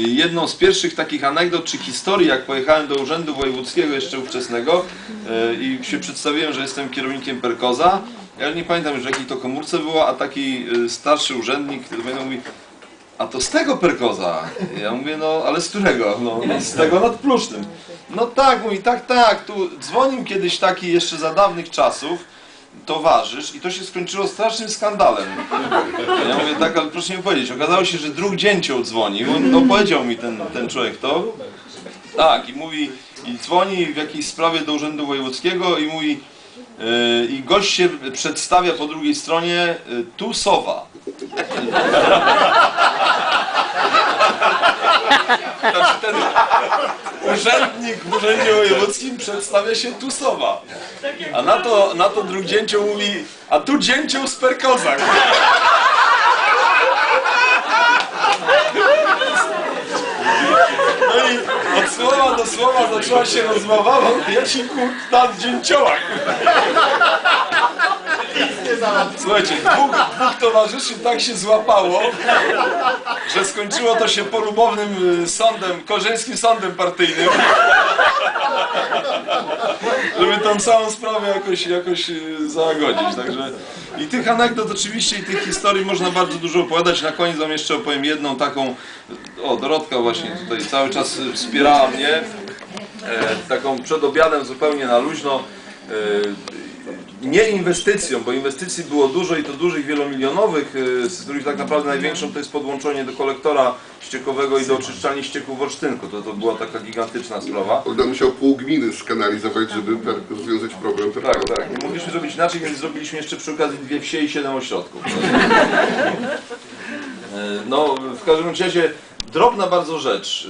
Jedną z pierwszych takich anegdot czy historii, jak pojechałem do Urzędu Wojewódzkiego jeszcze ówczesnego e, i się przedstawiłem, że jestem kierownikiem Perkoza. Ja nie pamiętam już w jakiej to komórce było, a taki e, starszy urzędnik mnie mówi a to z tego Perkoza. Ja mówię, no ale z którego? No, no z tego nad Plusznym. No tak, mówi, tak, tak, tu dzwonił kiedyś taki jeszcze za dawnych czasów towarzysz i to się skończyło strasznym skandalem. Ja mówię, tak, ale proszę mi powiedzieć, okazało się, że druh dzięcioł dzwonił, on opowiedział mi ten, ten człowiek to. Tak, i mówi, i dzwoni w jakiejś sprawie do Urzędu Wojewódzkiego i mówi, yy, i gość się przedstawia po drugiej stronie, yy, tu sowa. Znaczy ten urzędnik w Urzędzie Wojewódzkim przedstawia się tu sowa. A na to, na to drugi dzięcioł mówi, a tu dzięcioł z Perkozak. No i od słowa do słowa zaczęła się rozmowa, bo ja ci w dzięciołach. Słuchajcie, dwóch, dwóch towarzyszy tak się złapało, że skończyło to się polubownym y, sądem, korzeńskim sądem partyjnym. Żeby tą całą sprawę jakoś, jakoś y, załagodzić. Także i tych anegdot oczywiście i tych historii można bardzo dużo opowiadać. Na koniec wam jeszcze opowiem jedną taką. O, Dorotka właśnie tutaj cały czas wspierała mnie. E, taką przed obiadem zupełnie na luźno. E, nie inwestycją, bo inwestycji było dużo i to dużych, wielomilionowych, y, z których tak naprawdę największą to jest podłączenie do kolektora ściekowego i do oczyszczalni ścieków w Olsztynku. To, to była taka gigantyczna sprawa. On musiał pół gminy skanalizować, żeby rozwiązać problem. Tak, tak. Nie mogliśmy zrobić inaczej, więc zrobiliśmy jeszcze przy okazji dwie wsie i siedem ośrodków. E, No, w każdym razie drobna bardzo rzecz.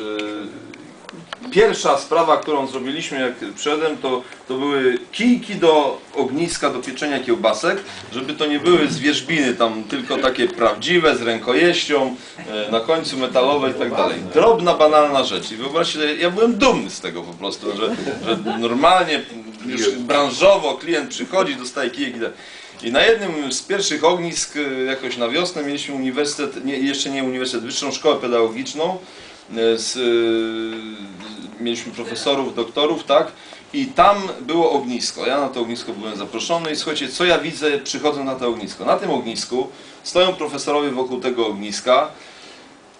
Pierwsza sprawa, którą zrobiliśmy jak przyszedłem, to, to były kijki do ogniska do pieczenia kiełbasek, żeby to nie były zwierzbiny tam tylko takie prawdziwe, z rękojeścią, e, na końcu metalowe i tak dalej. Drobna, banalna rzecz. I wyobraźcie sobie, ja byłem dumny z tego po prostu, że, że normalnie już branżowo klient przychodzi, dostaje kijek i tak. I na jednym z pierwszych ognisk, e, jakoś na wiosnę, mieliśmy uniwersytet, nie, jeszcze nie uniwersytet, wyższą szkołę pedagogiczną. E, Z, e, mieliśmy profesorów, doktorów, tak? I tam było ognisko. Ja na to ognisko byłem zaproszony i słuchajcie, co ja widzę, przychodzę na to ognisko. Na tym ognisku stoją profesorowie wokół tego ogniska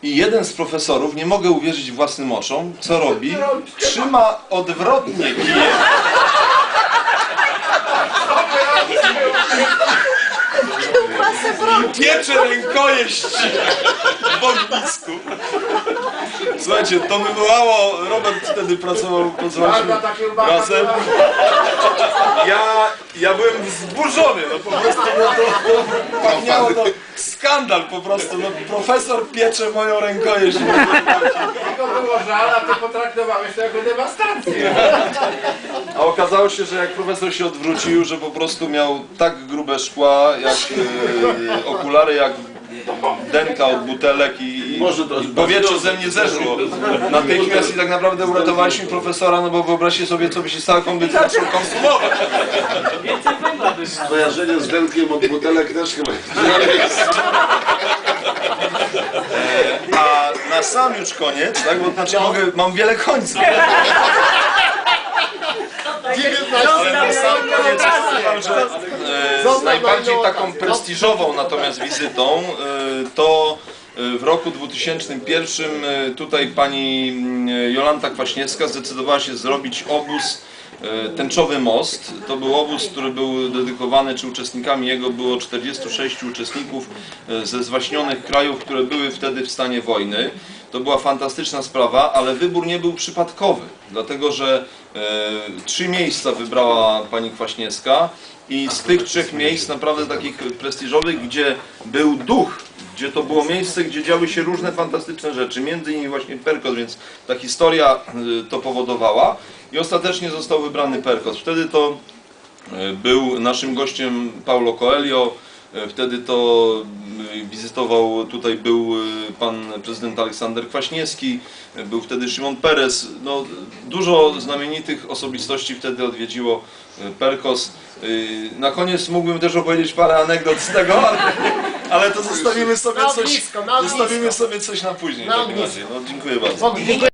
i jeden z profesorów, nie mogę uwierzyć własnym oczom, co robi? Trzyma odwrotnie kijem. Piecze rękojeść w ognisku. Słuchajcie, to wywołało, Robert wtedy pracował, pracowaliśmy razem. Ja, ja byłem wzburzony, no po prostu no to pachniało to skandal po prostu, no profesor piecze moją rękojeść. Tylko było żal, a ty potraktowałeś to jako dewastację. A okazało się, że jak profesor się odwrócił, że po prostu miał tak grube szkła, jak e, okulary, jak denka od butelek i, i powietrze ze mnie zeszło. Natychmiast i tak naprawdę uratowaliśmy profesora, no bo wyobraźcie sobie, co by się stało, jakby zaczął konsumować. Skojarzenie z Denkiem od butelek też chyba A na sam już koniec, tak, bo znaczy mogę, mam wiele końców. Ale na sam koniec powiem, że e, z najbardziej taką prestiżową natomiast wizytą e, to e, w roku 2001 e, tutaj pani Jolanta Kwaśniewska zdecydowała się zrobić obóz Tęczowy Most. To był obóz, który był dedykowany, czy uczestnikami jego było 46 uczestników ze zwaśnionych krajów, które były wtedy w stanie wojny. To była fantastyczna sprawa, ale wybór nie był przypadkowy, dlatego że e, trzy miejsca wybrała pani Kwaśniewska i z tych trzech miejsc naprawdę takich prestiżowych, gdzie był duch, gdzie to było miejsce, gdzie działy się różne fantastyczne rzeczy, między innymi właśnie Perkos, więc ta historia e, to powodowała i ostatecznie został wybrany Perkos. Wtedy to e, był naszym gościem Paulo Coelho, Wtedy to y, wizytował, tutaj był y, pan prezydent Aleksander Kwaśniewski, y, był wtedy Szymon Perez. No, dużo znamienitych osobistości wtedy odwiedziło y, Perkos. Na koniec mógłbym też opowiedzieć parę anegdot z tego, ale Ale to zostawimy sobie coś, zostawimy sobie coś na później. W takim razie. No, dziękuję bardzo.